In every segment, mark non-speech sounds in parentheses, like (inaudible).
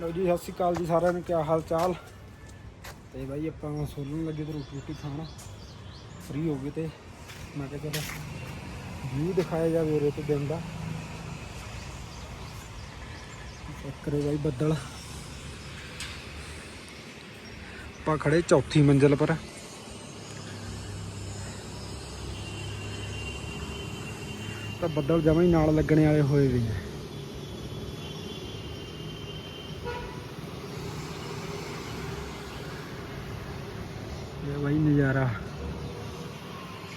ਲਓ ਜੀ, ਸਤਿ ਸ਼੍ਰੀ ਅਕਾਲ ਜੀ ਸਾਰਿਆਂ ਨੂੰ ਕੀ ਹਾਲ ਚਾਲ ਤੇ ਬਾਈ, ਆਪਾਂ ਸੋਲਣ ਲੱਗੇ ਤੇ ਰੋਟੀ ਰੋਟੀ ਖਾਣ। ਫ੍ਰੀ ਹੋ ਗਏ ਤੇ। ਮੈਂ ਕਿਹਾ ਚਲੋ ਵਿਊ ਦਿਖਾਇਆ ਜਾਵੇ ਉਰੇ ਤੇ ਦਿਨ ਦਾ। ਚੈੱਕ ਕਰੋ ਬਾਈ ਬੱਦਲ। ਆਪਾਂ ਖੜੇ ਚੌਥੀ ਮੰਜ਼ਲ ਪਰ। ਤਾਂ ਬੱਦਲ ਜਮਾਂ ਹੀ ਨਾਲ ਲੱਗਣੇ ਵਾਲੇ ਹੋਏ ਵੀ ਨੇ ਇਹ ਬਾਈ ਨਜ਼ਾਰਾ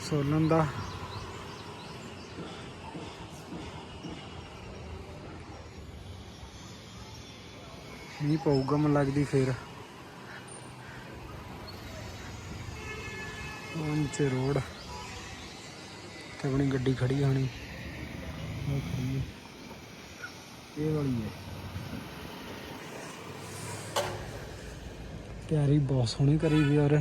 ਸੋਲਨ ਦਾ। ਮੀਂਹ ਪਊਗਾ ਮਨ ਲੱਗਦੀ ਫੇਰ। ਉਹ ਨੀਚੇ ਰੋਡ। ਤੇ ਆਪਣੀ ਗੱਡੀ ਖੜੀ ਹੋਣੀ। ਉਹ ਹੈ ਇਹ ਵਾਲੀ ਹੈ ਤਿਆਰੀ ਬਹੁਤ ਸੋਹਣੀ ਕਰੀ ਵੀ ਔਰ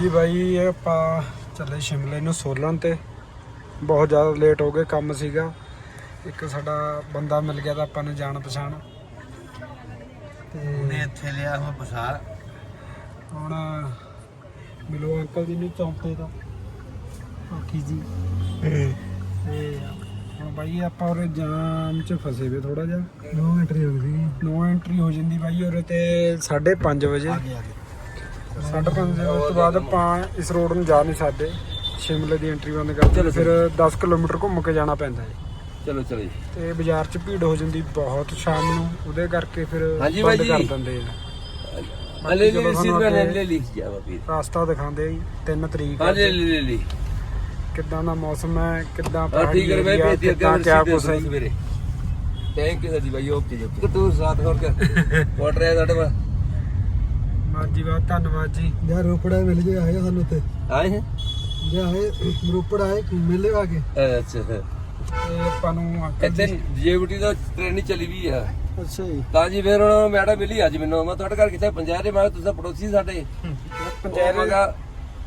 ਜੀ ਬਾਈ ਆਪਾਂ ਚੱਲੇ ਸ਼ਿਮਲੇ ਨੂੰ ਸੋਲਣ ਤੇ। ਬਹੁਤ ਜ਼ਿਆਦਾ ਲੇਟ ਹੋ ਗਏ ਕੰਮ ਸੀਗਾ। ਇੱਕ ਸਾਡਾ ਬੰਦਾ ਮਿਲ ਗਿਆ ਤਾਂ ਆਪਾਂ ਨੇ ਜਾਣ ਪਛਾਣ। ਤੇ ਇੱਥੇ ਲਿਆ ਉਹ ਬਸਾਰ ਹੁਣ ਮਿਲੋ ਅੰਕਲ ਜੀ ਨੂੰ ਚੌਂਪੇ ਦਾ ਬਾਕੀ ਜੀ। ਤੇ ਹੁਣ ਬਾਈ ਆਪਾਂ ਉਰੇ ਜਾਮ ਚ ਫਸੇ ਵੇ ਥੋੜਾ ਜਿਹਾ। ਨੋ ਐਂਟਰੀ ਹੋ ਗਈ ਨੋ ਐਂਟਰੀ ਹੋ ਜਾਂਦੀ ਬਾਈ ਉਰੇ ਤੇ 5:30 ਵਜੇ। ਆ ਗਿਆ 5:30 ਦੇ ਉਸ ਤੋਂ ਬਾਅਦ ਆਪਾਂ ਇਸ ਰੋਡ ਨੂੰ ਜਾ ਨਹੀਂ ਸਕਦੇ। ਸ਼ਿਮਲੇ ਦੀ ਐਂਟਰੀ ਬੰਦ ਕਰਕੇ ਫਿਰ। 10 ਕਿਲੋਮੀਟਰ ਘੁੰਮ ਕੇ ਜਾਣਾ ਪੈਂਦਾ ਹੈ। ਚਲੋ ਚਲੋ ਤੇ ਬਾਜ਼ਾਰ 'ਚ ਭੀੜ ਹੋ ਜਾਂਦੀ ਬਹੁਤ ਸ਼ਾਮ ਨੂੰ। ਉਹਦੇ ਕਰਕੇ ਫਿਰ ਹਾਂਜੀ ਕਰ ਦਿੰਦੇ ਆ। ਲੈ ਲਈ ਸੀ ਮੈਂ ਲੈ ਲਈ ਜਾਵਾ ਵੀ। ਰਸਤਾ ਦਿਖਾਉਂਦੇ ਜੀ 3 ਤਰੀਕ ਹਾਂਜੀ ਲੈ ਲਈ ਲਈ ਕਿੱਦਾਂ ਦਾ ਮੌਸਮ ਹੈ ਕਿੱਦਾਂ ਪਹਾੜੀ ਠੀਕ ਹੈ ਬਾਈ ਅੱਗੇ ਸਵੇਰੇ। ਥੈਂਕ ਯੂ ਸਰ ਬਾਈ ਓਕੇ ਜੀ ਕਿਤੋਂ ਸਾਥ ਹੋਰ ਕਰ ਵਾਟਰ (laughs) ਹੈ ਸਾਡੇ ਕੋਲ? ਧੰਨਵਾਦ ਜੀ ਬਹੁਤ ਧੰਨਵਾਦ ਜੀ। ਯਾਰ ਰੋਪੜਾ ਮਿਲ ਜੇ ਆਏ ਸਾਨੂੰ ਤੇ ਆਏ ਹੈ? ਜੇ ਆਏ ਰੋਪੜ ਆਏ ਮਿਲੇ ਆ ਕੇ? ਅੱਛਾ। ਤੇ ਆਪਾਂ ਨੂੰ ਅੰਕਲ ਇੱਥੇ ਜੀ- ਜੀਵਟੀ ਦਾ ਟ੍ਰੇਨ ਚੱਲੀ ਵੀ ਆ। ਅੱਛਾ ਜੀ। ਤਾਂ ਜੀ ਫਿਰ ਹੁਣ ਮੈਡਮ ਮਿਲੀ ਅੱਜ ਮੈਨੂੰ। ਮੈਂ ਤੁਹਾਡੇ ਘਰ ਕਿੱਥੇ? ਪੰਜਾਬ ਦੇ ਮੈਂ ਕਿਹਾ ਤੁਸੀਂ ਪੜੋਸੀ ਸਾਡੇ। ਪੰਚਾਇਤ ਪੰਚਾਇਤ ਦਾ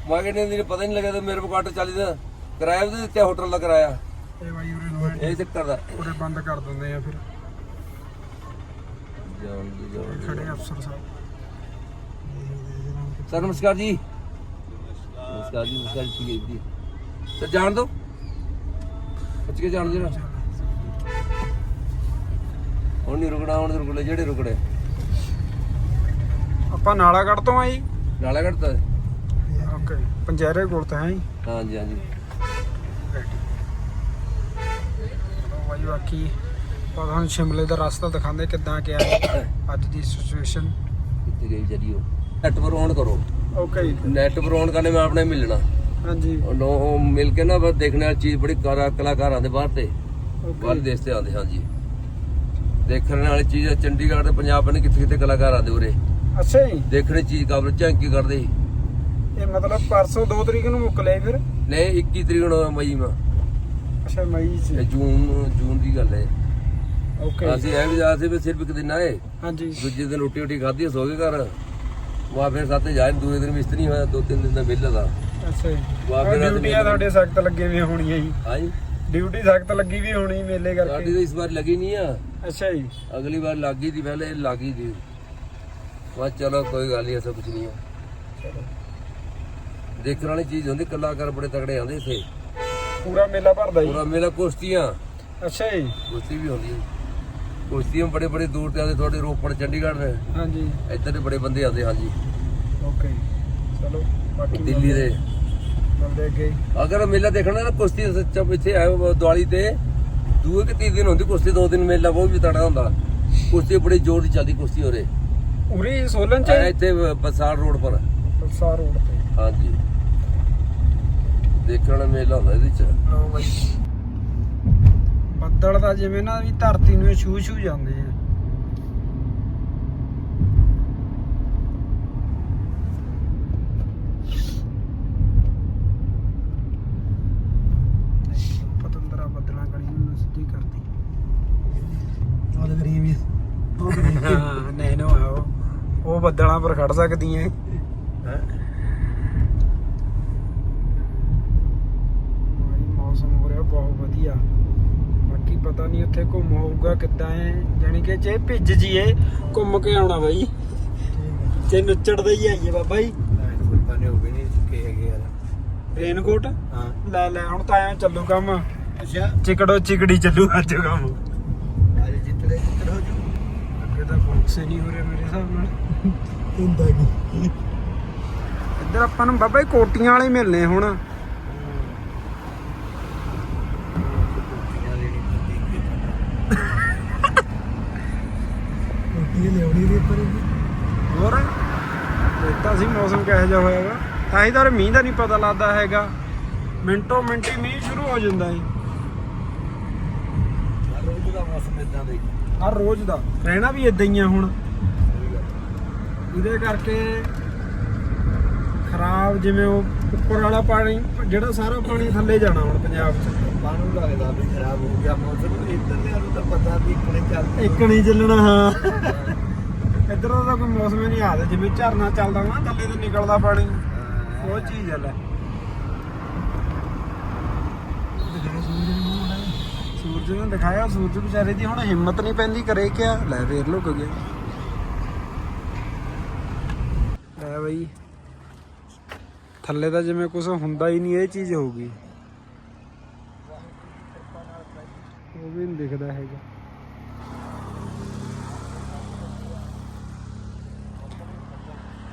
ਮਾਗੇ ਨੇ ਨਹੀਂ ਪਤਾ ਨਹੀਂ ਲੱਗਿਆ ਤੇ ਮੇਰੇ ਕੋਲ ਆਟੋ ਚੱਲੀ ਦਾ ਕਿਰਾਇਆ ਉਹਦੇ ਦਿੱਤੇ ਹੋਟਲ ਦਾ ਕਿਰਾਇਆ। ਇਹ ਬਾਈ ਉਰੇ ਨੂੰ ਇਹ ਚੱਕਰ ਦਾ। ਉਰੇ ਬੰਦ ਕਰ ਦਿੰਦੇ ਆ ਫਿਰ। ਜਾਣ ਦੀ ਲੋੜ ਨਹੀਂ। ਖੜੇ ਅਫਸਰ ਸਾਹਿਬ। ਸਰ ਨਮਸਕਾਰ ਜੀ। ਨਮਸਕਾਰ ਜੀ ਨਮਸਕਾਰ ਜੀ ਠੀਕ ਹੈ ਜੀ। ਸਰ ਜਾਣ ਦੋ ਪੁੱਛ ਕੇ ਜਾਣ ਦੇ ਨਾ ਹੁਣ ਨਹੀਂ ਰੁਕਣਾ ਹੁਣ ਰੁਕਲੇ ਜਿਹੜੇ ਰੁਕੜੇ ਆਪਾਂ ਨਾਲਾਗੜ੍ਹ ਤੋਂ ਆ ਜੀ। ਨਾਲਾ ਘੜਤਾ ਓਕੇ ਪੰਜੈਰੇ ਕੋਲ ਤਾਂ ਹੈ ਜੀ। ਹਾਂਜੀ ਹਾਂਜੀ। ਚਲੋ ਬਾਈ ਬਾਕੀ ਤੁਹਾਨੂੰ ਸ਼ਿਮਲੇ ਦਾ ਰਸਤਾ ਦਿਖਾਉਂਦੇ ਕਿੱਦਾਂ ਕਿਆ ਹੈ ਅੱਜ ਦੀ ਸਿਚੁਏਸ਼ਨ ਕਿੱਥੇ ਗਈ ਜਰੀਓ ਨੈਟ ਪਰ ਔਨ ਕਰੋ। ਓਕੇ ਜੀ ਨੈਟ ਪਰ ਔਨ ਕਰਨੇ ਮੈਂ ਆਪਣੇ ਮਿਲਣਾ। ਹਾਂਜੀ। ਉਹ ਮਿਲ ਕੇ ਨਾ ਬਸ ਦੇਖਣ ਵਾਲੀ ਚੀਜ਼ ਬੜੀ ਕਲਾ- ਕਲਾਕਾਰ ਆਉਂਦੇ ਬਾਹਰ ਤੇ। ਬਾਹਰ ਦੇਸ਼ ਤੇ ਆਉਂਦੇ ਹਾਂਜੀ। ਦੇਖਣ ਵਾਲੀ ਚੀਜ਼ ਚੰਡੀਗੜ੍ਹ ਤੇ ਪੰਜਾਬ ਨੇ ਕਿੱਥੇ ਕਿੱਥੇ ਕਲਾਕਾਰ ਆਉਂਦੇ ਉਰੇ। ਅੱਛਾ ਜੀ। ਦੇਖਣੀ ਚੀਜ਼ ਕਾਬਲ ਝਾਂਕੀ ਕਰਦੇ। ਇਹ ਮਤਲਬ ਪਰਸੋਂ 2 ਤਰੀਕ ਨੂੰ ਮੁੱਕ ਲਿਆ ਫਿਰ? ਨਹੀਂ 21 ਤਰੀਕ ਨੂੰ ਮਈ ਮਾ। ਅੱਛਾ ਮਈ ਚ। ਜੂਨ ਜੂਨ ਦੀ ਗੱਲ ਹੈ। ਓਕੇ ਅਸੀਂ ਇਹ ਵੀ ਜਾ ਸੀ ਵੀ ਸਿਰਫ ਇੱਕ ਦਿਨ ਆਏ। ਹਾਂਜੀ। ਦੂਜੇ ਦਿਨ ਰੋਟੀ ਰੋਟੀ ਖਾਧੀ ਸੋ ਗਏ ਘਰ। ਵਾ ਫਿਰ ਸਾਥੇ ਜਾਏ ਦੂਜੇ ਦਿਨ ਮਿਸਤਰੀ ਹੋਇਆ ਦੋ ਤਿੰਨ ਦਿਨ ਦਾ ਵਿਹਲਾ ਦਾ। ਅੱਛਾ ਜੀ। ਵਾਹ, ਫਿਰ ਅੱਜ ਡਿਊਟੀਆਂ ਤੁਹਾਡੇ ਸਖਤ ਲੱਗੇ ਵੀ ਹੋਣੀ ਹੈ ਜੀ। ਹਾਂਜੀ ਡਿਊਟੀ ਸਖਤ ਲੱਗੀ ਵੀ ਹੋਣੀ ਮੇਲੇ ਸਾਡੀ ਕਰਕੇ ਤਾਂ ਇਸ ਵਾਰ ਲੱਗੀ ਨਹੀਂ ਆ। ਅੱਛਾ ਜੀ। ਅਗਲੀ ਵਾਰ ਲੱਗੀ ਥੀ ਪਹਿਲੇ ਲੱਗੀ ਥੀ ਵਾ ਚਲੋ ਕੋਈ ਗੱਲ ਨਹੀਂ ਐਸਾ ਕੁਝ ਨਹੀਂ ਚਲੋ। ਦੇਖਣ ਵਾਲੀ ਚੀਜ਼ ਹੁੰਦੀ ਕਲਾਕਾਰ ਬੜੇ ਤਗੜੇ ਆਉਂਦੇ ਇੱਥੇ। ਪੂਰਾ ਮੇਲਾ ਭਰਦਾ ਜੀ। ਪੂਰਾ ਮੇਲਾ ਕੁਸ਼ਤੀਆਂ। ਅੱਛਾ ਜੀ। ਕੁਸ਼ਤੀ ਵੀ ਹੁੰਦੀ ਹੈ ਕੁਸ਼ਤੀਆਂ ਬੜੇ ਬੜੇ ਦੂਰ ਤੇ ਆਉਂਦੇ ਤੁਹਾਡੇ ਰੋਪੜ ਚੰਡੀਗੜ੍ਹ ਨੇ? ਹਾਂਜੀ। ਇੱਧਰ ਦੇ ਬੜੇ ਬੰਦੇ ਆਉਂਦੇ ਹਾਂਜੀ। ਓਕੇ। ਚਲੋ ਬਾਕੀ ਦਿੱਲੀ ਦੇ। ਮਿਲਦੇ ਅੱਗੇ ਅਗਰ ਮੇਲਾ ਦੇਖਣਾ ਨਾ ਕੁਸ਼ਤੀ ਸੱਚਾ ਇੱਥੇ ਆਏ ਦਿਵਾਲੀ ਤੇ ਦੂਏ ਕਿ ਤੀਨ ਦਿਨ ਹੁੰਦੀ ਕੁਸ਼ਤੀ ਦੋ ਦਿਨ ਮੇਲਾ ਬਹੁਤ ਵੀ ਤੜਾ ਹੁੰਦਾ। ਕੁਸ਼ਤੀ ਬੜੀ ਜ਼ੋਰ ਦੀ ਚੱਲਦੀ ਕੁਸ਼ਤੀ ਹੋਰੇ ਉਰੀ ਸੋਲਨ ਚ ਇੱਥੇ ਬਸਾਰ ਰੋਡ ਪਰ। ਪਲਸਾਰ ਰੋਡ ਤੇ। ਹਾਂਜੀ। ਦੇਖਣ ਮੇਲਾ ਹੁੰਦਾ ਇਹਦੇ ਚ। ਲਓ ਬਾਈ। ਬੱਦਲ ਦਾ ਜਿਵੇਂ ਨਾ ਵੀ ਧਰਤੀ ਨੂੰ ਛੂ ਛੂ ਜਾਂਦੇ ਆ। ਪਤੰਦਰਾ ਬੱਦਲਾਂ ਗਲੀ ਨੂੰ ਸਿੱਧੀ ਕਰਦੀ ਆਲ ਕਰੀ ਵੀ ਉਹ ਕਰੀ ਨਹੀਂ ਨਾ ਉਹ ਬੱਦਲਾਂ ਪਰ ਖੜ ਸਕਦੀ ਸਕਦੀਆਂ ਕਿੱਦਾਂ ਹੈ ਜੇ ਭਿੱਜ ਜੀਏ ਘੁੰਮ ਕੇ ਆਉਣਾ ਬਾਈ। ਜੇ ਨੱਚੜਦੇ ਹੀ ਆਈਏ ਬਾਬਾ ਜੀ। ਪਾਣੀ ਹੋ ਗਏ ਨਹੀਂ ਚੁੱਕੇ ਹੈਗੇ ਯਾਰ। ਰੇਨਕੋਟ? ਹਾਂ। ਲੈ ਲੈ ਹੁਣ ਤਾਂ ਐਂ ਚੱਲੂ ਕੰਮ। ਅੱਛਾ। ਚਿਕੜੋ ਚਿਕੜੀ ਚੱਲੂ ਅੱਜ ਕੰਮ। ਅੱਜ ਜਿੱਤੜੇ ਜਿੱਤੜ ਹੋ ਜੂ। ਅੱਗੇ ਤਾਂ ਫੋਕਸ ਹੀ ਨਹੀਂ ਹੋ ਰਿਹਾ ਮੇਰੇ ਹਿਸਾਬ ਨਾਲ। ਹੁੰਦਾ ਕੀ? ਇੱਧਰ ਆਪਾਂ ਨੂੰ ਬਾਬਾ ਜੀ ਕੋਟੀਆਂ ਵਾਲੇ ਮਿਲਨੇ ਹੁਣ ਰੋਟੀ ਲਿਆਉਣੀ ਦੇ ਪਰ ਹੋਰ? ਦੇਖਤਾ ਸੀ ਮੌਸਮ ਕਿਹੋ ਜਿਹਾ ਹੋਇਆ ਵਾ? ਤਾਂ ਹੀ ਤਾਂ ਮੀਂਹ ਦਾ ਨਹੀਂ ਪਤਾ ਲੱਗਦਾ ਹੈਗਾ। ਮਿੰਟੋ ਮਿੰਟੀ ਮੀਂਹ ਸ਼ੁਰੂ ਹੋ ਜਾਂਦਾ ਹੈ ਰੋਜ਼ ਦਾ ਮੌਸਮ ਇਦਾਂ ਦਾ ਹੀ। ਹਰ ਰੋਜ਼ ਦਾ। ਰਹਿਣਾ ਵੀ ਇਦਾਂ ਹੀ ਆ ਹੁਣ। ਇਹਦੇ ਕਰਕੇ ਖਰਾਬ ਜਿਵੇਂ ਉਹ ਉੱਪਰ ਵਾਲਾ ਪਾਣੀ ਜਿਹੜਾ ਸਾਰਾ ਪਾਣੀ ਥੱਲੇ ਜਾਣਾ ਹੁਣ ਪੰਜਾਬ 'ਚ। ਪਾਣੀ ਲੱਗਦਾ ਵੀ ਖਰਾਬ ਹੋ ਗਿਆ ਮੌਸਮ ਇੱਧਰ ਦੇ ਨੂੰ ਤਾਂ ਪਤਾ ਵੀ ਕਿਹਨੇ ਚੱਲ ਇੱਕ ਨਹੀਂ ਚੱਲਣਾ ਹਾਂ। ਇੱਧਰ ਦਾ ਤਾਂ ਕੋਈ ਮੌਸਮ ਹੀ ਨਹੀਂ ਆਦਾ ਜਿਵੇਂ ਝਰਨਾ ਚੱਲਦਾ ਨਾ ਥੱਲੇ ਤੋਂ ਨਿਕਲਦਾ ਪਾਣੀ। ਉਹ ਚੀਜ਼ ਹੈ ਲੈ। ਸੂਰਜ ਨੇ ਦਿਖਾਇਆ ਸੂਰਜ ਵਿਚਾਰੇ ਦੀ ਹੁਣ ਹਿੰਮਤ ਨਹੀਂ ਪੈਂਦੀ ਕਰੇ ਕਿਆ? ਲੈ ਫੇਰ ਲੁਕ ਗਿਆ ਲੈ ਬਈ। ਥੱਲੇ ਤਾਂ ਜਿਵੇਂ ਕੁਝ ਹੁੰਦਾ ਹੀ ਨਹੀਂ ਇਹ ਚੀਜ਼ ਹੋਊਗੀ ਉਹ ਵੀ ਨਹੀਂ ਦਿਖਦਾ ਹੈਗਾ।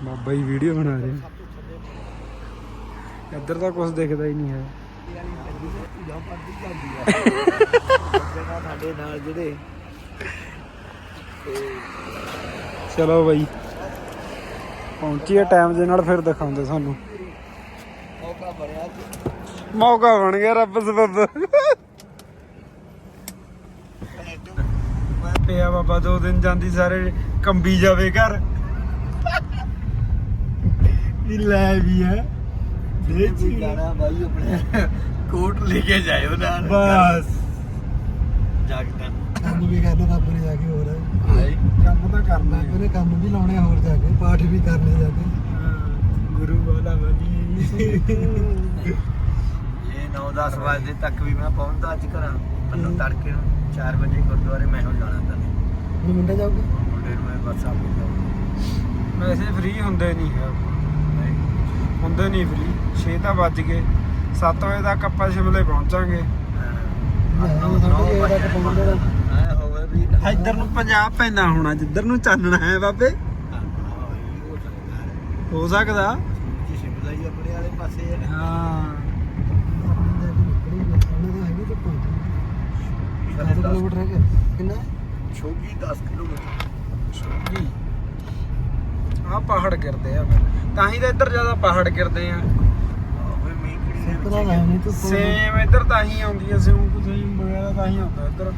ਬਾਬਾ ਜੀ ਵੀਡੀਓ ਬਣਾ ਰਹੇ ਨੇ। ਇੱਧਰ ਤਾਂ ਕੁਝ ਦਿਖਦਾ ਹੀ ਨਹੀਂ ਹੈ। ਸਾਡੇ ਨਾਲ ਜਿਹੜੇ ਚਲੋ ਬਾਈ। ਪਹੁੰਚੀਏ ਟਾਈਮ ਦੇ ਨਾਲ, ਫਿਰ ਦਿਖਾਉਂਦੇ ਸਾਨੂੰ। ਮੌਕਾ ਬਣਿਆ ਮੌਕਾ ਬਣ ਗਿਆ ਰੱਬ ਸਬਬ। ਪਿਆ ਬਾਬਾ, ਦੋ ਦਿਨ ਜਾਂਦੀ, ਸਾਰੇ ਕੰਬੀ ਜਾਵੇ ਘਰ। ਇਹ ਲੈ ਵੀ ਹੈ? ਜੇ ਵੀ ਜਾਣਾ ਬਾਈ ਆਪਣੇ ਕੋਟ ਲੈ ਕੇ ਜਾਇਓ ਨਾਲ। ਬਸ। ਜਾਗਦਾ ਕੰਮ ਵੀ ਕਰਨਾ ਰੱਬ ਨੇ ਜਾ ਕੇ ਹੋਰ। ਹੈ ਕੰਮ ਤਾਂ ਕਰਨਾ ਹੈ। ਉਹਨੇ ਕੰਮ ਵੀ ਲਾਉਣੇ ਹੋਰ ਜਾ ਕੇ। ਪਾਠ ਵੀ ਕਰਨੇ ਜਾ ਕੇ। ਗੁਰੂ ਵਾਲਾ ਬਣੀ ਇਹ 9-10 ਵਜੇ ਤੱਕ ਵੀ ਮੈਂ ਪਹੁੰਚਦਾ ਅੱਜ ਘਰਾਂ ਮੈਨੂੰ ਤੜਕੇ ਨੂੰ 4 ਵਜੇ ਗੁਰਦੁਆਰੇ ਮੈਂ ਹੋ ਜਾਣਾ ਤਾਂ ਹੁਣ ਮੁੰਡਾ ਜਾਊਗਾ ਮੁੰਡੇ ਨੂੰ ਮੈਂ ਬਸ ਆਪੇ ਜਾਊਗਾ। ਵੈਸੇ ਫ੍ਰੀ ਹੁੰਦੇ ਨਹੀਂ ਹੈ। ਹੁੰਦੇ ਨਹੀਂ ਫ੍ਰੀ 6 ਤਾਂ ਵੱਜ ਗਏ। 7 ਵਜੇ ਤੱਕ ਆਪਾਂ ਸ਼ਿਮਲੇ ਪਹੁੰਚਾਂਗੇ। ਇੱਧਰ ਨੂੰ ਪੰਜਾਬ ਪੈਂਦਾ ਹੋਣਾ ਜਿੱਧਰ ਨੂੰ ਚਾਨਣਾ ਹੈ ਬਾਬੇ। ਹੋ ਸਕਦਾ। ਸ਼ਿਮਲਾ ਹੀ ਆਪਣੇ ਵਾਲੇ ਪਾਸੇ ਹੈ। ਹਾਂ। ਕਿਲੋਮੀਟਰ ਹੈ ਕਿੰਨਾ? ਛੋਗੀ 10 ਕਿਲੋਮੀਟਰ। ਆ ਪਹਾੜ ਗਿਰਦੇ ਆ ਫਿਰ। ਤਾਂ ਹੀ ਤਾਂ ਇੱਧਰ ਜ਼ਿਆਦਾ ਪਹਾੜ ਗਿਰਦੇ ਆ। ਸੇਮ ਇੱਧਰ ਤਾਂ ਹੀ ਆਉਂਦੀ ਹੈ ਸਿਉਂ ਸੇਮ ਵਗੈਰਾ ਤਾਂ ਹੀ ਆਉਂਦਾ ਇੱਧਰ।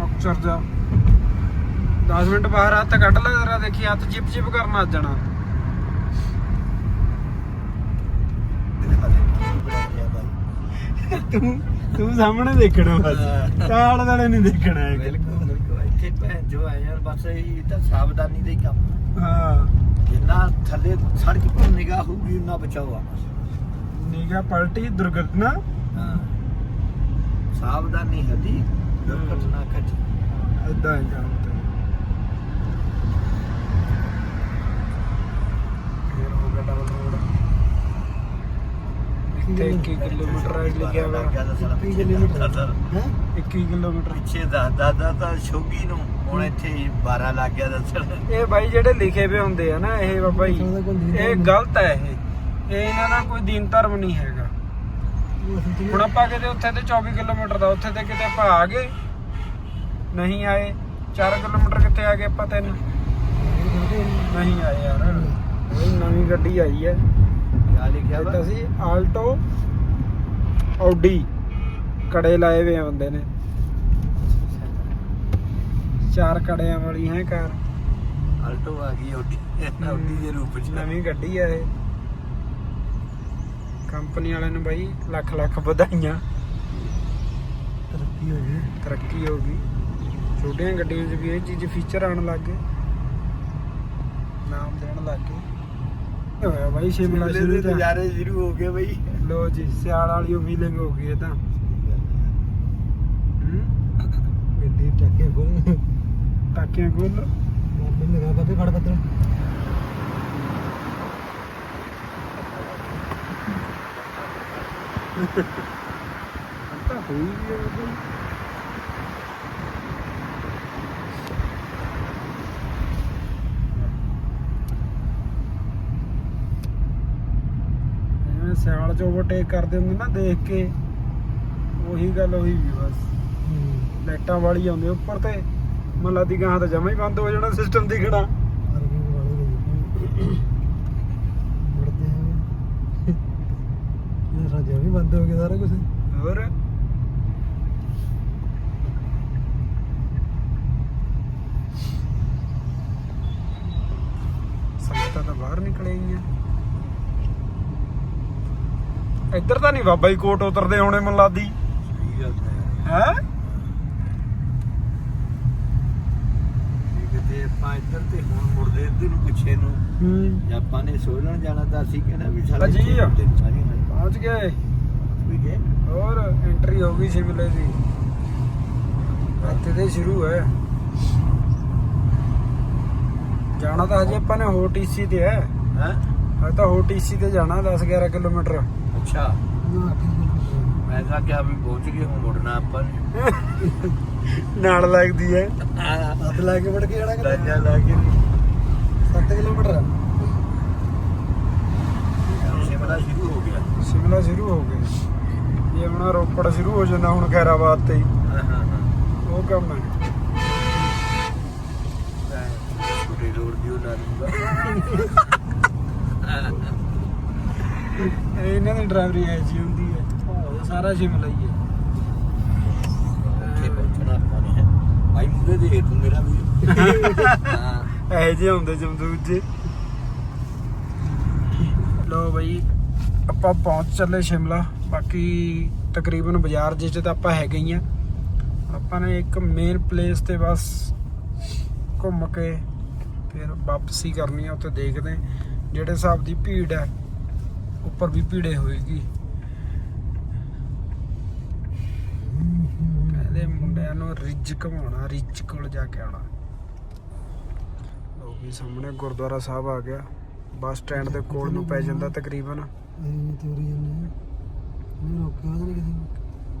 ਮਕਸਰ ਜਾ। 10 ਮਿੰਟ ਬਾਹਰ ਹੱਥ ਕੱਢ ਲੈ ਜਰਾ ਦੇਖੀ ਹੱਥ ਚਿਪ ਚਿਪ ਕਰਨ ਆ ਜਾਣਾ। ਤੂੰ ਤੂੰ ਸਾਹਮਣੇ ਦੇਖਣਾ ਬਸ। ਤਾਲ ਵਾਲੇ ਨਹੀਂ ਦੇਖਣਾ ਬਿਲਕੁਲ ਬਿਲਕੁਲ। ਇੱਥੇ ਭੈਣ ਜੋ ਹੈ ਯਾਰ ਬਸ ਇਹ ਤਾਂ ਸਾਵਧਾਨੀ ਦਾ ਹੀ ਕੰਮ ਹਾਂ। ਜਿੰਨਾ ਥੱਲੇ ਸੜਕ ਪਰ ਨਿਗਾਹ ਹੋਊਗੀ ਉਨਾ ਬਚਾਓ ਆ ਨਿਗਾ ਪਲਟੀ ਦੁਰਘਟਨਾ। ਹਾਂ। ਸਾਵਧਾਨੀ ਹਦੀ ਦੁਰਘਟਨਾ ਘਟੀ। ਇਦਾਂ ਹੀ ਕੰਮ ਤੇ। ਫੇਰ ਹੋ ਗਿਆ ਰੋਡ ਇੱਥੇ 21 ਕਿਲੋਮੀਟਰ ਰਾਈਡ ਲਿਖਿਆ ਵਾ? 21 ਕਿਲੋਮੀਟਰ। ਹੈ? 21 ਕਿਲੋਮੀਟਰ। ਪਿੱਛੇ ਦੱਸ ਦਾਦਾ ਤਾਂ ਸ਼ੋਗੀ ਨੂੰ ਹੁਣ ਇੱਥੇ 12 ਲੱਗ ਗਿਆ ਦੱਸਣ। ਇਹ ਬਾਈ ਜਿਹੜੇ ਲਿਖੇ ਵੇ ਹੁੰਦੇ ਆ ਨਾ ਇਹ ਬਾਬਾ ਜੀ ਇਹ ਗਲਤ ਹੈ ਇਹ। ਇਹ ਇਹਨਾਂ ਦਾ ਕੋਈ ਦੀਨ ਧਰਮ ਨਹੀਂ ਹੈਗਾ। ਹੁਣ ਆਪਾਂ ਕਿਤੇ ਉੱਥੇ ਤੇ 24 ਕਿਲੋਮੀਟਰ ਦਾ ਉੱਥੇ ਤੇ ਕਿਤੇ ਆਪਾਂ ਆ ਗਏ ਨਹੀਂ ਆਏ 4 ਕਿਲੋਮੀਟਰ ਕਿੱਥੇ ਆ ਗਏ ਆਪਾਂ ਤਿੰਨ? ਨਹੀਂ ਆਏ ਯਾਰ। ਇਹ ਨਵੀਂ ਗੱਡੀ ਆਈ ਹੈ। ਲਿਖਿਆ ਵਾ। ਤਾਂ ਸੀ ਆਲਟੋ ਆਡੀ ਕੜੇ ਲਾਏ ਵੇ ਆ ਬੰਦੇ ਨੇ। ਚਾਰ ਕੜਿਆਂ ਵਾਲੀ ਹੈ ਕਾਰ। ਆਲਟੋ ਆ ਗਈ ਓਡੀ ਓਡੀ ਦੇ ਰੂਪ ਚ। ਨਵੀਂ ਗੱਡੀ ਆ ਇਹ। ਕੰਪਨੀ ਵਾਲਿਆਂ ਨੂੰ ਬਾਈ ਲੱਖ ਲੱਖ ਵਧਾਈਆਂ। ਤਰੱਕੀ ਹੋ ਗਈ। ਤਰੱਕੀ ਹੋ ਗਈ। ਛੋਟੀਆਂ ਗੱਡੀਆਂ 'ਚ ਵੀ ਇਹ ਚੀਜ਼ ਫੀਚਰ ਆਉਣ ਲੱਗ ਗਏ ਨਾਮ ਦੇਣ ਲੱਗ ਗਏ ਹੋਇਆ ਬਾਈ ਸ਼ਿਮਲਾ ਸ਼ੁਰੂ ਤਾਂ ਨਜ਼ਾਰੇ ਸ਼ੁਰੂ ਹੋ ਗਏ ਬਈ। ਲੋ ਜੀ ਸਿਆਲ ਵਾਲੀ ਉਹ ਫੀਲਿੰਗ ਹੋ ਗਈ ਇਹ ਤਾਂ? ਗੱਡੀ ਟੱਕੇ ਖੋਲ। ਟਾਕੀਆਂ ਖੋਲ। ਮਾਮੇ ਲਗਾ ਬੱਤੇ ਫੜ ਬੱਤੇ ਤਾਂ ਹੋਈ ਵੀ ਹੈ ਬਈ। ਜਿਵੇਂ ਸਿਆਲ ਚ ਓਵਰਟੇਕ ਕਰਦੇ ਹੁੰਦੇ ਨਾ ਦੇਖ ਕੇ ਉਹੀ ਗੱਲ ਹੋਈ ਵੀ ਬਸ। ਲਾਈਟਾਂ ਵਾਲੀ ਆਉਂਦੇ ਉੱਪਰ ਤੇ ਮੱਲਾ ਦੀ ਗਾਂ ਤਾਂ ਜਮਾ ਹੀ ਬੰਦ ਹੋ ਜਾਣਾ ਸਿਸਟਮ ਦਿਖਣਾ। ਰਾਜਾ ਵੀ ਬੰਦ ਹੋ ਗਿਆ ਸਾਰਾ ਕੁਝ ਹੋਰ? ਸੰਗਤਾਂ ਤਾਂ ਬਾਹਰ ਨਿਕਲੇ ਗਈਆਂ ਇੱਧਰ ਤਾਂ ਨਹੀਂ ਬਾਬਾ ਜੀ ਕੋਟ ਉਤਰਦੇ ਹੋਣੇ ਗੱਲ ਹੈ? ਹੈ ਕਿਤੇ ਆਪਾਂ ਇੱਧਰ ਤੇ ਹੁਣ ਮੁੜਦੇ ਇੱਧਰ ਨੂੰ ਪਿੱਛੇ ਨੂੰ ਹੂੰ। ਜੇ ਆਪਾਂ ਨੇ ਸੋਲਣ ਜਾਣਾ ਤਾਂ ਅਸੀਂ ਕਹਿੰਦਾ ਵੀ ਸਾਲਾ ਅਜੀ ਆ। ਪਹੁੰਚ ਗਏ। ਹੋਰ ਐਂਟਰੀ ਹੋ ਗਈ ਸ਼ਿਮਲੇ ਦੀ। ਇੱਥੇ ਤੇ ਸ਼ੁਰੂ ਹੈ। ਜਾਣਾ ਤਾਂ ਹਜੇ ਆਪਾਂ ਨੇ ਹੋ ਟੀਸੀ ਤੇ ਹੈ। ਹਾਂ? ਹਜੇ ਤਾਂ ਹੋ ਟੀਸੀ ਤੇ ਜਾਣਾ 10 11 ਕਿਲੋਮੀਟਰ। ਅੱਛਾ। ਮੈਂ ਤਾਂ ਕਿਹਾ ਵੀ ਪਹੁੰਚ ਗਏ ਹੁਣ ਮੁੜਨਾ ਆਪਾਂ ਨੇ। ਨਾਲ ਲੱਗਦੀ ਹੈ। ਹੱਥ ਲਾ ਕੇ ਵੜ ਕੇ ਜਾਣਾ ਕਿ ਲਾ ਕੇ 7 ਕਿਲੋਮੀਟਰ। ਸ਼ਿਮਲਾ ਸ਼ੁਰੂ ਹੋ ਗਿਆ। ਸ਼ਿਮਲਾ ਸ਼ੁਰੂ ਹੋ ਗਏ ਇਹ ਹੁਣ ਰੋਪੜ ਸ਼ੁਰੂ ਹੋ ਜਾਂਦਾ ਹੁਣ ਖੈਰਾਬਾਦ ਤੇ ਹੀ। ਹਾਂ ਉਹ ਕੰਮ ਹੈ। ਰੋਡ ਦੀ ਉਹ ਲਾ ਇਹ ਇਹਨਾਂ ਦੀ ਡਰਾਈਵਰੀ ਐ ਜੀ ਹੁੰਦੀ ਹੈ। ਉਹ ਸਾਰਾ ਸ਼ਿਮਲਾ ਹੀ ਹੈ। ਭਾਈ ਮੂਰੇ ਦੇ ਤੂੰ ਮੇਰਾ ਵੀ। ਹਾਂ। ਇਹ ਜੇ ਹੁੰਦੇ ਜਮਦੂਤ ਜੀ ਲੋ ਬਈ ਆਪਾਂ ਪਹੁੰਚ ਚੱਲੇ ਸ਼ਿਮਲਾ। ਬਾਕੀ ਤਕਰੀਬਨ ਬਾਜ਼ਾਰ ਜਿਹ 'ਚ ਤਾਂ ਆਪਾਂ ਹੈਗੇ ਹੀ ਆ ਆਪਾਂ ਨੇ ਇੱਕ ਮੇਨ ਪਲੇਸ ਤੇ ਬਸ ਘੁੰਮ ਕੇ ਫਿਰ ਵਾਪਸੀ ਕਰਨੀ ਆ ਉੱਥੇ ਦੇਖਦੇ। ਜਿਹੜੇ ਹਿਸਾਬ ਦੀ ਭੀੜ ਹੈ। ਉੱਪਰ ਵੀ ਭੀੜੇ ਹੋਏਗੀ। ਕਹਿੰਦੇ ਮੁੰਡਿਆਂ ਨੂੰ ਰਿਜ ਘਮਾਉਣਾ, ਰਿਜ ਕੋਲ ਜਾ ਕੇ ਆਉਣਾ। ਲੋ ਵੀ ਸਾਹਮਣੇ ਗੁਰਦੁਆਰਾ ਸਾਹਿਬ ਆ ਗਿਆ। ਬੱਸ ਸਟੈਂਡ ਦੇ ਕੋਲ ਨੂੰ ਪੈ ਜਾਂਦਾ ਤਕਰੀਬਨ।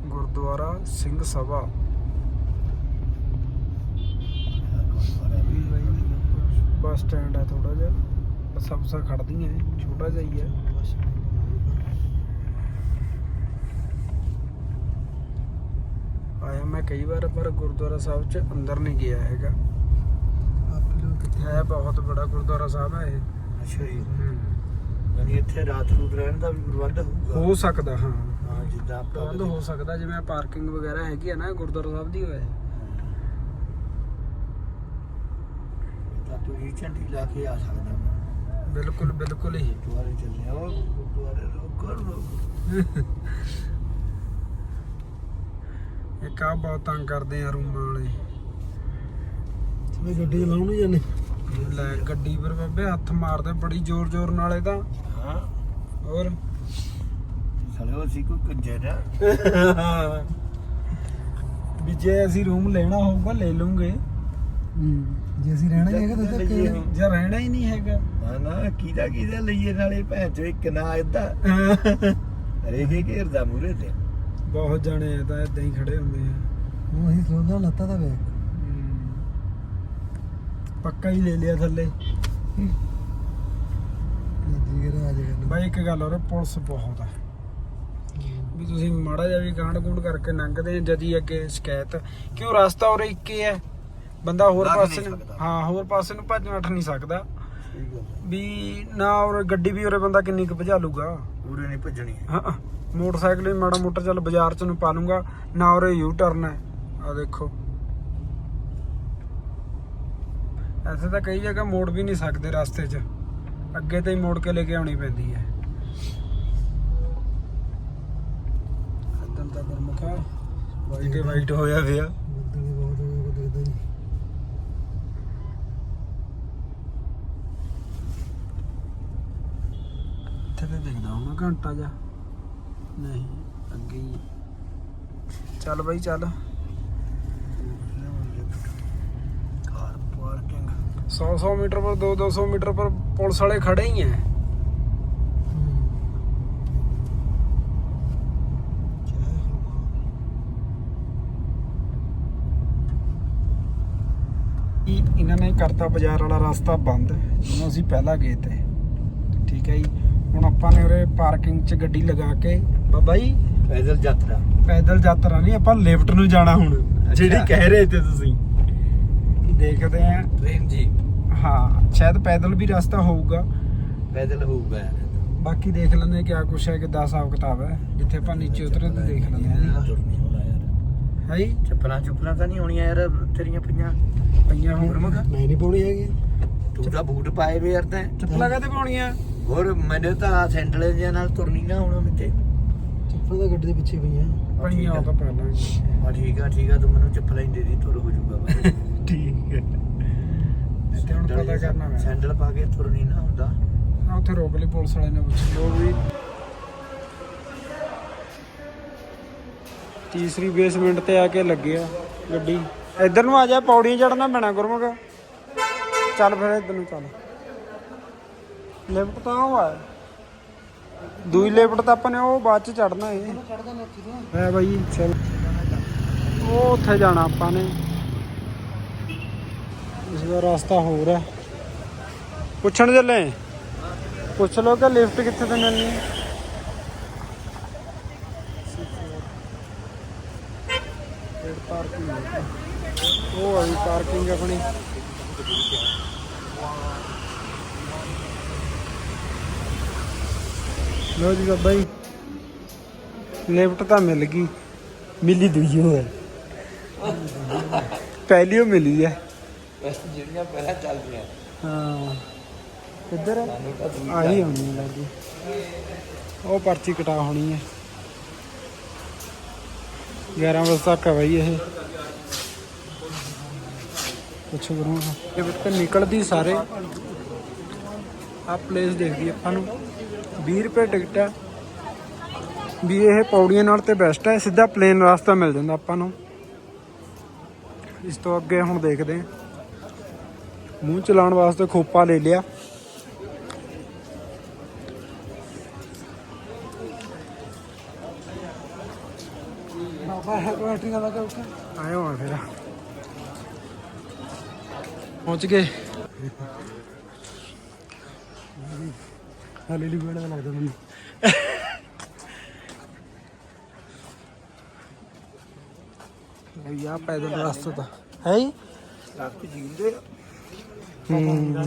ਗੁਰਦੁਆਰਾ ਸਿੰਘ ਸਭਾ। ਬੱਸ ਸਟੈਂਡ ਆ ਥੋੜਾ ਜਿਹਾ। ਬੱਸਾਂ ਬੱਸਾਂ ਖੜਦੀਆਂ ਛੋਟਾ ਜਿਹਾ ਹੀ ਹੈ। ਆਇਆ। ਮੈਂ ਕਈ ਵਾਰ ਪਰ ਗੁਰਦੁਆਰਾ ਸਾਹਿਬ ਚ ਅੰਦਰ ਨਹੀਂ ਗਿਆ ਹੈਗਾ। ਆਪੇ ਲੋਕ ਕਿੱਥੇ? ਹੈ ਬਹੁਤ ਬੜਾ ਗੁਰਦੁਆਰਾ ਸਾਹਿਬ ਹੈ ਇਹ। ਅੱਛਾ ਜੀ। ਯਾਨੀ ਇੱਥੇ ਰਾਤ ਨੂੰ ਰਹਿਣ ਦਾ ਵੀ ਪ੍ਰਬੰਧ ਹੋਊਗਾ? ਹੋ ਸਕਦਾ ਹਾਂ। ਹਾਂ ਜਿੱਦਾਂ ਆਪਾਂ ਪ੍ਰਬੰਧ ਹੋ ਸਕਦਾ ਜਿਵੇਂ ਪਾਰਕਿੰਗ ਵਗੈਰਾ ਹੈਗੀ ਆ ਨਾ ਗੁਰਦੁਆਰਾ ਸਾਹਿਬ ਦੀ ਹੋਏ। ਤਾਂ ਤੁਸੀਂ ਝੰਡੀ ਲਾ ਕੇ ਆ ਸਕਦਾ ਮੈਂ ਬਿਲਕੁਲ ਬਿਲਕੁਲ ਹੀ। ਗੁਰਦੁਆਰੇ ਚੱਲੇ ਆ ਉਹ ਗੁਰਦੁਆਰੇ ਰੋਕਰ ਲੋਕ (laughs) ਇੱਕ ਆ ਬਹੁਤ ਤੰਗ ਕਰਦੇ ਆ ਰੂਮਾਂ ਵਾਲੇ। ਮੈਂ ਗੱਡੀ ਚਲਾਉਣ ਨਹੀਂ ਜਾਂਦੇ। ਲੈ ਗੱਡੀ ਪਰ ਬਾਬੇ ਹੱਥ ਮਾਰਦੇ ਬੜੀ ਜ਼ੋਰ ਜ਼ੋਰ ਨਾਲ ਇਹ ਤਾਂ ਹਾਂ। ਹੋਰ? ਸਾਲੇ ਉਹ ਸੀ ਕੋਈ ਕੰਜਰ (laughs) ਵੀ ਜੇ ਅਸੀਂ ਰੂਮ ਲੈਣਾ ਹੋਊਗਾ ਲੈ ਲੂੰਗੇ। ਜੇ ਅਸੀਂ ਰਹਿਣਾ ਹੀ ਹੈਗਾ ਤਾਂ ਜੇ ਜੇ ਰਹਿਣਾ ਹੀ ਨਹੀਂ ਹੈਗਾ। ਨਾ ਨਾ ਕਿਹਦਾ ਕਿਹਦਾ ਲਈਏ ਨਾਲੇ ਭੈਣ ਚੋ ਇੱਕ ਨਾ ਇਦਾਂ ਰੇਖੇ ਘੇਰਦਾ ਮੂਰੇ ਤੇ। ਬਹੁਤ ਜਾਣੇ ਆ ਤਾਂ ਇਦਾਂ ਹੀ ਖੜੇ ਹੁੰਦੇ ਆ। ਉਹ ਅਸੀਂ ਸੋਦਾ ਲੱਤਾ ਦਾ ਵੇ। ਪੱਕਾ ਹੀ ਲੈ ਲਿਆ ਥੱਲੇ। ਜੀ ਕਰਾ ਆ ਜਾਏਗਾ ਬਾਈ ਇੱਕ ਗੱਲ ਹੋਰ ਪੁਲਿਸ ਬਹੁਤ ਆ। ਵੀ ਤੁਸੀਂ ਮਾੜਾ ਜਿਹਾ ਵੀ ਗਾਂਢ ਗੂੰਡ ਕਰਕੇ ਲੰਘਦੇ ਆ ਜਦੀ ਅੱਗੇ ਸ਼ਿਕਾਇਤ। ਕਿਉਂ ਰਸਤਾ ਉਰੇ ਇੱਕ ਹੀ ਹੈ ਬੰਦਾ ਹੋਰ ਲੰਘ ਪਾਸੇ ਨੂੰ ਸਕਦਾ। ਹਾਂ ਹੋਰ ਪਾਸੇ ਨੂੰ ਭੱਜ ਨੱਠ ਨਹੀਂ ਸਕਦਾ। ਵੀ ਨਾ ਉਰੇ ਗੱਡੀ ਵੀ ਉਰੇ ਬੰਦਾ ਕਿੰਨੀ ਕੁ ਭਜਾ ਲੂਗਾ। ਪੂਰੇ ਨਹੀਂ ਭੱਜਣੀ। ਹਾਂ। ਮੋਟਰਸਾਈਕਲ ਵੀ ਮਾੜਾ ਮੋਟਰ ਚੱਲ ਬਾਜ਼ਾਰ ਚ ਨੂੰ ਪਾ ਲੂੰਗਾ ਨਾ ਉਰੇ ਯੂ ਟਰਨ ਹੈ ਆ ਦੇਖੋ ਐਸੇ ਤਾਂ ਕਈ ਜਗ੍ਹਾ ਮੋੜ ਵੀ ਨਹੀਂ ਸਕਦੇ ਰਸਤੇ 'ਚ ਅੱਗੇ ਤੇ ਹੀ ਮੋੜ ਕੇ ਲੈ ਕੇ ਆਉਣੀ ਪੈਂਦੀ ਹੈ ਖੱਦਨ ਤਾਂ ਗੁਰਮੁਖਾ ਵਾਈਟ ਹੀ ਵਾਈਟ ਹੋਇਆ ਪਿਆ ਬੱਦਲ ਬਹੁਤ ਹੋ ਗਿਆ ਦੇਖਦਾ ਨਹੀਂ ਇੱਥੇ ਤੇ ਦਿਖਦਾ ਹੋਣਾ ਘੰਟਾ ਜਾ ਨਹੀਂ ਅੱਗੇ ਹੀ ਚੱਲ ਬਾਈ ਚੱਲ। Car parking. 100 100 ਮੀਟਰ ਪਰ 2 200 ਮੀਟਰ ਪਰ ਪੁਲਿਸ ਵਾਲੇ ਖੜੇ ਹੀ ਐ। ਇਹਨਾਂ ਨੇ ਕਰਤਾ ਬਾਜ਼ਾਰ ਵਾਲਾ ਰਸਤਾ ਬੰਦ? ਜਿਵੇਂ ਅਸੀਂ ਪਹਿਲਾਂ ਗਏ ਤੇ। ਠੀਕ ਹੈ ਜੀ। ਹੁਣ ਆਪਾਂ ਨੇ ਉਰੇ ਪਾਰਕਿੰਗ 'ਚ ਗੱਡੀ ਲਗਾ ਕੇ ਬਾਬਾ ਜੀ ਪੈਦਲ ਯਾਤਰਾ। ਪੈਦਲ ਯਾਤਰਾ ਨਹੀਂ ਆਪਾਂ ਲਿਫਟ ਨੂੰ ਜਾਣਾ ਹੁਣ। ਜਿਹੜੀ। ਕਹਿ ਰਹੇ ਤੇ ਤੁਸੀਂ। ਦੇਖਦੇ ਆਂ ਟ੍ਰੇਨ ਜੀ। ਹਾਂ ਸ਼ਾਇਦ ਪੈਦਲ ਵੀ ਰਸਤਾ ਹੋਊਗਾ। ਪੈਦਲ ਹੋਊਗਾ। ਬਾਕੀ ਦੇਖ ਲੈਂਦੇ ਕਿਆ ਕੁਛ ਹੈ ਕਿੱਦਾਂ ਹਿਸਾਬ ਕਿਤਾਬ ਹੈ। ਜਿੱਥੇ ਆਪਾਂ ਨੀਚੇ ਉਤਰੇ ਤੇ ਦੇਖ ਲੈਂਦੇ ਹਾਂ। ਜੀ ਤੁਰਨੀ ਹੋਣਾ ਯਾਰ। ਹੈ ਜੀ। ਚੱਪਲਾਂ ਚੁੱਪਲਾਂ ਤਾਂ ਨਹੀਂ ਹੋਣੀਆਂ ਯਾਰ ਤੇਰੀਆਂ ਪਈਆਂ। ਪਈਆਂ ਗੁਰਮੁਖ? ਮੈਂ ਨਹੀਂ ਪਾਉਣੀ ਹੈਗੀ। ਤੂੰ ਤਾਂ ਬੂਟ ਪਾਏ ਵੇ ਯਾਰ ਤੈਂ। ਚੱਪਲਾਂ ਕਾਤੇ ਪਾਉਣੀਆਂ? ਹੋਰ ਮੈਨੂੰ ਤਾਂ ਸੈਂਡਲ ਜਿਹਾ ਨਾਲ ਤੁਰਨੀ ਨਾ ਹੋਣਾ ਮਿੱਤੇ ਚੱਪਲਾਂ ਤਾਂ ਗੱਡੀ ਦੇ ਪਿੱਛੇ ਪਈਆਂ ਪਈਆਂ ਉਹ ਤਾਂ ਪਾ ਲਾਂਗੇ ਆ ਠੀਕ ਆ ਠੀਕ ਆ ਤੂੰ ਮੈਨੂੰ ਚੱਪਲਾਂ ਹੀ ਦੇ ਦੀ ਤੁਰ ਹੋ ਜਾਊਗਾ। (laughs) ਠੀਕ ਹੈ ਤੇ ਹੁਣ ਪਤਾ ਕਰਨਾ ਮੈਂ। ਸੈਂਡਲ ਪਾ ਕੇ ਤੁਰਨੀ ਨਾ ਹੁੰਦਾ। ਆ ਉੱਥੇ ਰੋਕ ਲਈ ਪੁਲਿਸ ਵਾਲੇ ਨੇ ਪੁੱਛ ਲੋ ਵੀ ਤੀਸਰੀ ਬੇਸਮੈਂਟ ਤੇ ਆ ਕੇ ਲੱਗਿਆ ਗੱਡੀ। ਇੱਧਰ ਨੂੰ ਆ ਜਾ ਪੌੜੀਆਂ ਚੜਨਾ ਪੈਣਾ ਗੁਰਮੁਖ। ਚੱਲ ਫਿਰ ਇੱਧਰ ਨੂੰ ਚੱਲ। ਲਿਫਟ ਤਾਂ ਉਹ ਆ। ਦੂਈ ਲਿਫਟ ਤਾਂ ਆਪਾਂ ਨੇ ਉਹ ਬਾਅਦ ਚ ਚੜਨਾ ਹੈ ਹੈ ਬਾਈ ਚੱਲ। ਉਹ ਉੱਥੇ ਜਾਣਾ ਆਪਾਂ ਨੇ। ਇਸ ਦਾ ਰਸਤਾ ਹੋਰ ਹੈ। ਪੁੱਛਣ ਚੱਲੇ। ਪੁੱਛ ਲਓ ਕਿ ਲਿਫਟ ਕਿੱਥੇ ਤੇ ਮਿਲਣੀ ਹੈ? ਪਾਰਕਿੰਗ ਉਹ ਆਈ ਪਾਰਕਿੰਗ ਆਪਣੀ। ਲੋ ਜੀ ਬਾਬਾ ਜੀ। ਲਿਫਟ ਤਾਂ ਮਿਲ ਗਈ। ਮਿਲੀ ਦੂਜੀ ਹੋਇਆ ਪਹਿਲੀ ਉਹ ਮਿਲੀ ਹੈ ਜਿਹੜੀਆਂ ਪਹਿਲਾਂ ਚੱਲਦੀਆਂ। ਹਾਂ। ਕਿੱਧਰ ਆਹੀ ਹੋਣੀ ਲੱਗੀ। ਉਹ ਪਰਚੀ ਕਟਾ ਹੋਣੀ ਹੈ 11 ਵਜੇ ਤੱਕ ਹੈ ਬਾਈ ਇਹ। ਕੁਛ ਕਰੂੰ ਇਹ ਵਿੱਚ ਨਿਕਲਦੀ ਸਾਰੇ। ਆ ਪਲੇਸ ਦੇਖਦੀ ਆਪਾਂ ਨੂੰ। 20 ਰੁਪਏ ਟਿਕਟ ਹੈ। ਵੀ ਇਹ ਪੌੜੀਆਂ ਨਾਲ ਤੇ ਬੈਸਟ ਹੈ ਸਿੱਧਾ ਪਲੇਨ ਰਸਤਾ ਮਿਲ ਜਾਂਦਾ ਆਪਾਂ ਨੂੰ। ਇਸ ਤੋਂ ਅੱਗੇ ਹੁਣ ਦੇਖਦੇ ਹਾਂ। ਮੂੰਹ ਚਲਾਉਣ ਵਾਸਤੇ ਖੋਪਾ ਲੈ ਲਿਆ। ਬਾਬਾ ਹੈ ਬੈਟਰੀ ਦਾ ਲਗਾ ਉੱਥੇ। ਆਇਓ ਆ ਫਿਰ। ਪਹੁੰਚ ਗਏ। ਹਲੇ ਲਈ ਬੜਾ ਲੱਗਦਾ ਮੈਨੂੰ। ਯਾ ਪੈਦਲ ਰਸਤਾ ਤਾਂ ਹੈ ਹੀ। ਜੀਂਦੇ ਹੂੰ।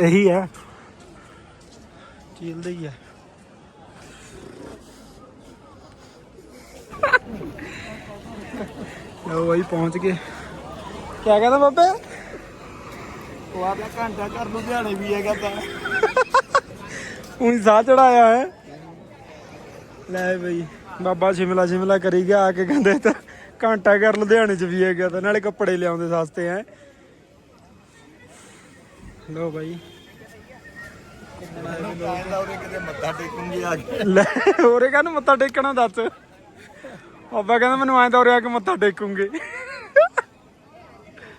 ਇਹੀ ਹੈ ਚੀਲਦਾ ਹੀ ਹੈ ਲਓ ਪਹੁੰਚ ਗਏ। ਕੀ ਕਹਿੰਦਾ ਬਾਬੇ? ਉਹ ਆਪਣਾ ਘੰਟਾ ਘਰ ਲੁਧਿਆਣੇ ਵੀ ਹੈਗਾ ਤਾਂ। ਉਹੀ ਸਾਹ ਚੜਾਇਆ ਹੈ। ਲੈ ਬਈ ਬਾਬਾ ਸ਼ਿਮਲਾ ਸ਼ਿਮਲਾ ਕਰੀ ਗਿਆ ਆ ਕੇ ਕਹਿੰਦੇ ਤਾਂ ਘੰਟਾ ਘਰ ਲੁਧਿਆਣੇ ਚ ਵੀ ਹੈਗਾ ਤਾਂ ਨਾਲੇ ਕੱਪੜੇ ਲਿਆਉਂਦੇ ਸਸਤੇ ਐ। ਲਓ ਬਾਈ। ਕਹਿੰਦਾ ਕੇ ਲੈ ਹੋਰੇ ਕਾਹਨੂੰ ਮੱਥਾ ਟੇਕਣਾ ਦੱਸ। ਬਾਬਾ ਕਹਿੰਦਾ ਮੈਨੂੰ ਐਂ ਤਾਂ ਆ ਕੇ ਮੱਥਾ ਟੇਕੂਗੇ।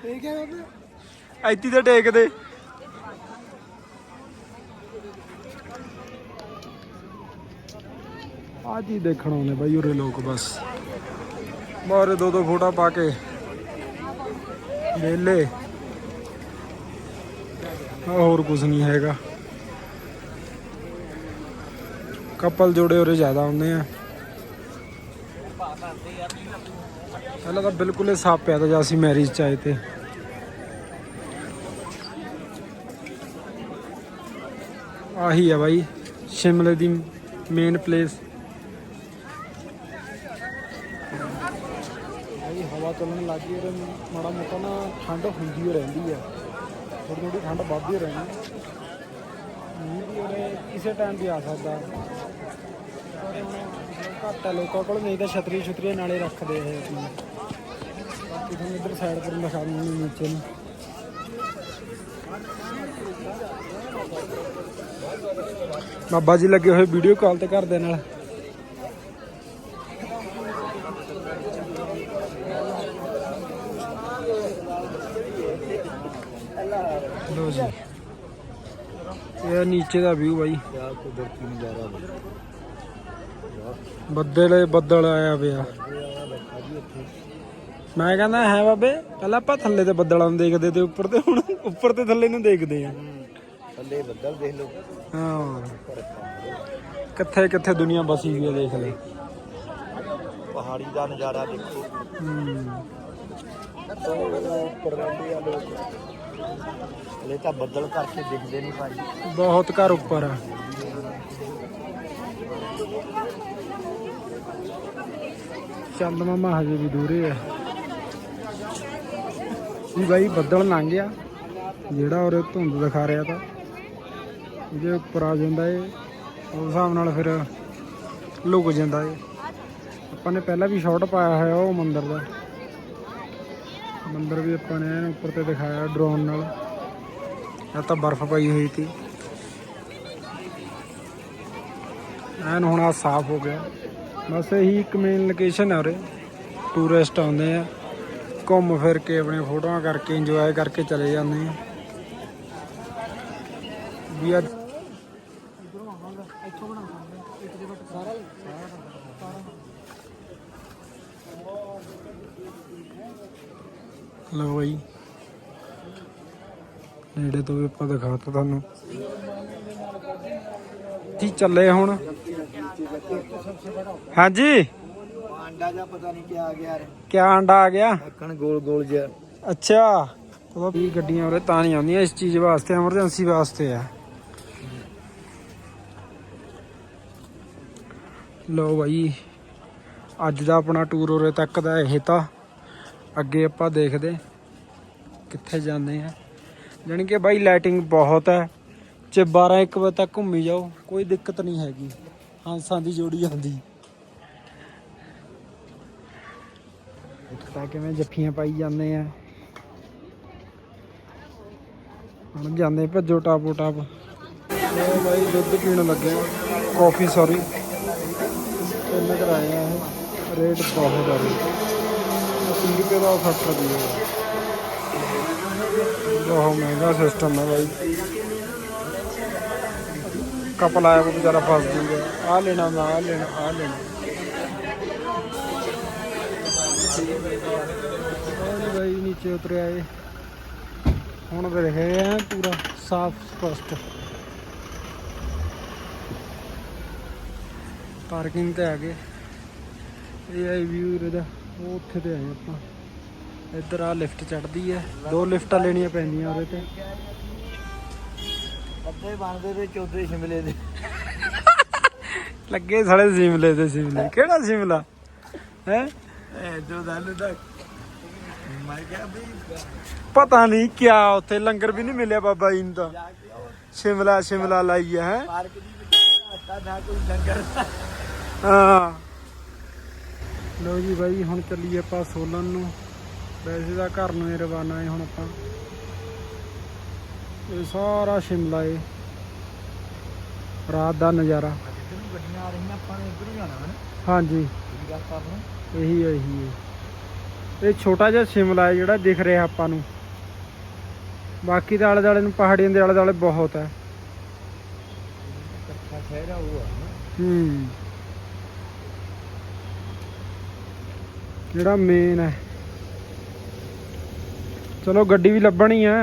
ਠੀਕ ਹੈ ਬਾਬਾ? ਇੱਥੇ ਤੇ ਟੇਕਦੇ। ਆ ਜੀ ਦੇਖਣ ਆਉਂਦੇ ਬਾਈ ਉਰੇ ਲੋਕ ਬਸ। ਮਾਰੇ ਦੋ ਦੋ ਫੋਟਾ ਪਾ ਕੇ। ਵੇਲੇ ਹੋਰ ਕੁਝ ਨਹੀਂ ਹੈਗਾ। ਕਪਲ ਜੋੜੇ ਉਰੇ ਜ਼ਿਆਦਾ ਹੁੰਦੇ ਆ। ਪਹਿਲਾਂ ਤਾਂ ਬਿਲਕੁਲ ਹੀ ਸਾਫ਼ ਪਿਆ ਤਾਂ ਜਦ ਅਸੀਂ ਮੈਰਿਜ ਚ ਆਏ ਤੇ। ਆਹੀ ਆ ਬਾਈ, ਸ਼ਿਮਲੇ ਦੀ ਮੇਨ ਪਲੇਸ ਬਾਈ ਹਵਾ ਚੱਲਣ ਲੱਗੀ ਔਰ ਮਾੜਾ ਮੋਟਾ ਨਾ ਠੰਡ ਹੁੰਦੀ ਰਹਿੰਦੀ ਆ। ਥੋੜੀ ਥੋੜੀ ਠੰਡ ਵੱਧਦੀ ਰਹਿੰਦੀ ਮੀਂਹ ਵੀ ਉਰੇ ਕਿਸੇ ਟਾਈਮ ਵੀ ਆ ਸਕਦਾ। ਪਰ ਹੁਣ ਘੱਟ ਆ ਲੋਕਾਂ ਕੋਲ, ਨਹੀਂ ਤਾਂ ਛਤਰੀ ਛੁਤਰੀਆਂ ਨਾਲੇ ਰੱਖਦੇ ਇਹ ਆਪਣੀ। ਬਾਕੀ ਤੁਹਾਨੂੰ ਇੱਧਰ ਸਾਈਡ ਪਰ ਦਿਖਾ ਦਿੰਦੇ ਨੀਚੇ ਨੂੰ। ਬਾਬਾ ਜੀ ਲੱਗੇ ਹੋਏ ਵੀਡੀਓ ਕਾਲ ਤੇ ਘਰ ਦੇ ਨਾਲ ਜੀ ਇਹ ਨੀਚੇ ਦਾ ਵਿਊ ਬਾਈ। ਕਿਆ ਕੁਦਰਤੀ ਨਜ਼ਾਰਾ ਵਾ ਬੱਦਲ ਬੱਦਲ ਆਇਆ ਪਿਆ। ਮੈਂ ਕਹਿੰਦਾ ਹੈ ਬਾਬੇ ਪਹਿਲਾਂ ਆਪਾਂ ਥੱਲੇ ਤੇ ਬੱਦਲਾਂ ਨੂੰ ਦੇਖਦੇ ਤੇ ਉੱਪਰ ਤੇ ਹੁਣ ਉੱਪਰ ਤੇ ਥੱਲੇ ਨੂੰ ਦੇਖਦੇ ਆ। ਥੱਲੇ ਬੱਦਲ ਦੇਖ ਲਓ ਹਾਂ। ਕਿੱਥੇ ਕਿੱਥੇ ਦੁਨੀਆ ਬਸੀ ਹੋਈ ਹੈ ਦੇਖ ਲੈ। ਪਹਾੜੀ ਦਾ ਨਜ਼ਾਰਾ ਦੇਖੋ। ਹੂੰ। ਉੱਪਰ ਰਹਿੰਦੇ ਆ ਲੋਕ। ਹਲੇ ਤਾਂ ਬੱਦਲ ਕਰਕੇ ਦਿਖਦੇ ਨਹੀਂ ਭਾਈ ਬਹੁਤ ਘਰ ਉੱਪਰ ਆ। ਚੰਦ ਮਾਮਾ, ਹਜੇ ਵੀ ਦੂਰੇ ਆ। ਵੀ ਬਾਈ, ਬੱਦਲ ਲੰਘ ਗਿਆ। ਜਿਹੜਾ ਉਰੇ ਧੁੰਦ ਦਿਖਾ ਰਿਹਾ ਤਾਂ। ਇਹਦੇ ਉੱਪਰ ਆ ਜਾਂਦਾ ਏ ਉਸ ਹਿਸਾਬ ਨਾਲ ਫਿਰ ਲੁਕ ਜਾਂਦਾ ਏ ਆਪਾਂ ਨੇ ਪਹਿਲਾਂ ਵੀ ਸ਼ਾਟ ਪਾਇਆ ਹੋਇਆ ਉਹ ਮੰਦਿਰ ਦਾ। ਮੰਦਰ ਵੀ ਆਪਾਂ ਨੇ ਐਨ ਉੱਪਰ ਤੇ ਦਿਖਾਇਆ ਡਰੋਨ ਨਾਲ। ਇਹ ਤਾਂ ਬਰਫ਼ ਪਈ ਹੋਈ ਸੀ। ਐਨ ਹੁਣ ਆ ਸਾਫ਼ ਹੋ ਗਿਆ। ਬਸ ਇਹੀ ਇੱਕ ਮੇਨ ਲੋਕੇਸ਼ਨ ਹੈ ਉਰੇ। ਟੂਰਿਸਟ ਆਉਂਦੇ ਆ। ਘੁੰਮ ਫਿਰ ਕੇ ਆਪਣੇ ਫੋਟੋਆਂ ਕਰਕੇ ਇੰਜੋਏ ਕਰਕੇ ਚਲੇ ਜਾਂਦੇ ਆ। ਵੀ ਅੱਜ ਲਓ ਬਾਈ ਨੇੜੇ ਤੋਂ ਵੀ ਆਪਾਂ ਦਿਖਾਤਾ ਤੁਹਾਨੂੰ। ਕੀ ਚੱਲੇ ਹੁਣ? ਹਾਂਜੀ। ਆਂਡਾ ਜਾਂ ਪਤਾ ਨਹੀਂ ਕੀ ਆ ਗਿਆ ਯਾਰ। ਕਿਆ ਅੰਡਾ ਆ ਗਿਆ? ਅੱਕਣ ਗੋਲ ਗੋਲ ਜਿਹਾ। ਅੱਛਾ। ਉਹ ਵੀ ਗੱਡੀਆਂ ਉਰੇ ਤਾਂ ਨਹੀਂ ਆਉਂਦੀਆਂ ਇਸ ਚੀਜ਼ ਵਾਸਤੇ ਐਮਰਜੈਂਸੀ ਵਾਸਤੇ ਆ। ਲੋ ਭਾਈ ਅੱਜ ਦਾ ਆਪਣਾ ਟੂਰ ਉਰੇ ਤੱਕ ਦਾ ਇਹ ਤਾਂ। ਅੱਗੇ ਆਪਾਂ ਦੇਖਦੇ ਕਿੱਥੇ ਜਾਂਦੇ ਆ। ਜਾਣੀ ਕਿ ਬਾਈ ਲਾਈਟਿੰਗ ਬਹੁਤ ਹੈ। ਚ 12 1 ਵਜੇ ਤੱਕ ਘੁੰਮੀ ਜਾਓ, ਕੋਈ ਦਿੱਕਤ ਨਹੀਂ ਹੈਗੀ। ਹੰਸਾਂ ਦੀ ਜੋੜੀ ਆਉਂਦੀ। ਤਾਂ ਕਿਵੇਂ ਜੱਫੀਆਂ ਪਾਈ ਜਾਂਦੇ ਆ। ਹੁਣ ਜਾਂਦੇ ਭੱਜੋ ਟਾਪੋ, ਟਾਪ। ਉਹ ਬਾਈ, ਦੁੱਧ ਪੀਣ ਲੱਗੇ ਕਾਫੀ ਸੌਰੀ ਤਿੰਨ ਕਰਾਏ ਆ ਰੇਟ ਬਹੁਤ ਆ ਰਹੀ 30 ਰੁਪਏ ਦਾ 60 ਰੁਪਏ ਬਹੁਤ ਮਹਿੰਗਾ ਸਿਸਟਮ ਹੈ ਬਾਈ। ਕਪਲ ਆਇਆ ਉਹ ਵਿਚਾਰਾ ਫਸ ਜੂਗਾ। ਆ ਲੈਣਾ ਮੈਂ ਆ ਲੈਣਾ ਆ ਲੈਣਾ। ਹੋਰ ਬਾਈ, ਨੀਚੇ ਉਤਰਿਆ ਏ ਹੁਣ ਵੇਖ ਰਹੇ ਆ ਪੂਰਾ ਸਾਫ਼ ਸਪਸ਼ਟ। ਪਾਰਕਿੰਗ ਤੇ ਆ ਗਏ। ਇਹ ਆਈ ਵਿਊ ਇਹਦਾ, ਉਹ ਉੱਥੇ ਤੇ ਆਏ ਆਪਾਂ। ਇੱਧਰ ਆ ਲਿਫਟ ਚੜਦੀ ਹੈ। ਦੋ ਲਿਫਟਾਂ ਲੈਣੀਆਂ ਪੈਂਦੀਆਂ ਉਹਦੇ ਤੇ। ਅੱਧੇ ਬਣਦੇ ਤੇ ਚੌਥੇ ਸ਼ਿਮਲੇ ਦੇ। ਲੱਗੇ ਸਾਲੇ ਸਿਮਲੇ ਤੇ ਸਿਮਲੇ। ਕਿਹੜਾ ਸਿਮਲਾ? ਹੈ? ਐ ਜੋ ਦਲ ਤੱਕ ਮੈਂ ਕਿਹਾ ਵੀ ਪਤਾ ਨਹੀਂ ਕਿਆ ਉੱਥੇ ਲੰਗਰ ਵੀ ਨਹੀਂ ਮਿਲਿਆ ਬਾਬਾ ਜੀ ਨੂੰ ਤਾਂ। ਸ਼ਿਮਲਾ ਸ਼ਿਮਲਾ ਲਾਈ ਹੈ ਪਾਰਕ ਦੀ ਵਿੱਚ ਆਟਾ ਨਾ ਕੋਈ ਲੰਗਰ ਹਾਂ। ਲੋ ਜੀ ਬਾਈ ਹੁਣ ਚੱਲੀਏ ਆਪਾਂ ਸੋਲਨ ਨੂੰ। ਵੈਸੇ ਤਾਂ ਘਰ ਨੂੰ ਹੀ ਰਵਾਨਾ ਹੈ ਹੁਣ ਆਪਾਂ। ਇਹ ਸਾਰਾ ਸ਼ਿਮਲਾ ਏ। ਰਾਤ ਦਾ ਨਜ਼ਾਰਾ। ਜਿੱਥੇ ਨੂੰ ਗੱਡੀਆਂ ਆ ਰਹੀਆਂ ਆਪਾਂ ਨੇ ਇੱਧਰ ਨੂੰ ਜਾਣਾ ਹੈ ਨਾ। ਹਾਂਜੀ। ਇਹ ਹੈ ਇਹੀ ਹੈ। ਇਹ ਛੋਟਾ ਜਿਹਾ ਸ਼ਿਮਲਾ ਹੈ ਜਿਹੜਾ ਦਿਖ ਰਿਹਾ ਆਪਾਂ ਨੂੰ। ਬਾਕੀ ਦੇ ਆਲੇ ਦੁਆਲੇ ਨੂੰ ਪਹਾੜੀਆਂ ਦੇ ਆਲੇ ਦੁਆਲੇ ਬਹੁਤ ਹੈ। ਇਕੱਠਾ ਸ਼ਹਿਰ ਆ ਉਹ ਆ ਨਾ। ਹੂੰ। ਜਿਹੜਾ ਮੇਨ ਹੈ। ਚਲੋ ਗੱਡੀ ਵੀ ਲੱਭਣੀ ਆ।